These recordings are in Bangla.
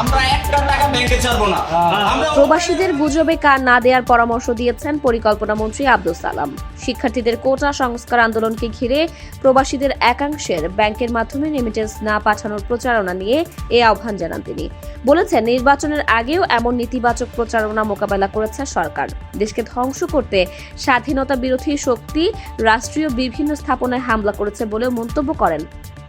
আমরা একটা টাকা ব্যাংকে ছাড়বো না। প্রবাসীদের গুজবে কান না দেওয়ার পরামর্শ দিয়েছেন পরিকল্পনা মন্ত্রী আব্দুল সালাম। শিক্ষার্থীদের কোটা সংস্কার আন্দোলনকে ঘিরে প্রবাসীদের একাংশের ব্যাংকের মাধ্যমে রেমিটেন্স না পাঠানোর প্রচারণা নিয়ে এ আহ্বান জানান তিনি। বলেছেন নির্বাচনের আগেও এমন নেতিবাচক প্রচারণা মোকাবেলা করেছে সরকার। দেশকে ধ্বংস করতে স্বাধীনতা বিরোধী শক্তি রাষ্ট্রীয় বিভিন্ন স্থাপনায় হামলা করেছে বলেও মন্তব্য করেন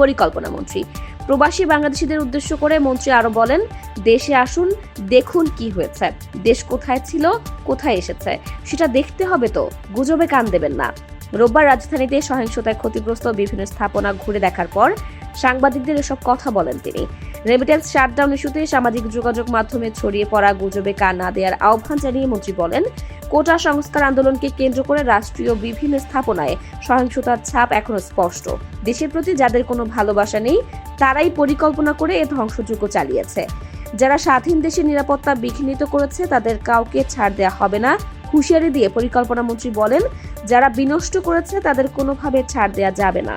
পরিকল্পনা মন্ত্রী। প্রবাসী বাংলাদেশিদের উদ্দেশ্য করে মন্ত্রী আরও বলেন, দেশে আসুন, দেখুন কি হয়েছে। দেশ কোথায় ছিল, কোথায় এসেছে। সেটা দেখতে হবে তো, গুজবে কান দেবেন না। রোববার রাজধানীতে সহিংসতায় ক্ষতিগ্রস্ত বিভিন্ন স্থাপনা ঘুরে দেখার পর সাংবাদিকদের এসব কথা বলেন তিনি। রেমিটেন্স শাটডাউন ইস্যুতে সামাজিক যোগাযোগ মাধ্যমে ছড়িয়ে পড়া গুজবে কান না দেওয়ার আহ্বান জানিয়ে মন্ত্রী বলেন, কোটা সংস্কার আন্দোলনকে কেন্দ্র করে রাষ্ট্রীয় বিভিন্ন স্থাপনায় সহিংসতার ছাপ এখনও স্পষ্ট। দেশের প্রতি যাদের কোনো ভালোবাসা নেই, তারাই পরিকল্পনা করে এ ধ্বংসযজ্ঞ চালিয়েছে। যারা স্বাধীন দেশের নিরাপত্তা বিঘ্নিত করেছে, তাদের কাউকে ছাড় দেওয়া হবে না, হুঁশিয়ারি দিয়ে পরিকল্পনা মন্ত্রী বলেন, যারা বিনষ্ট করেছে, তাদের কোনোভাবে ছাড় দেওয়া যাবে না।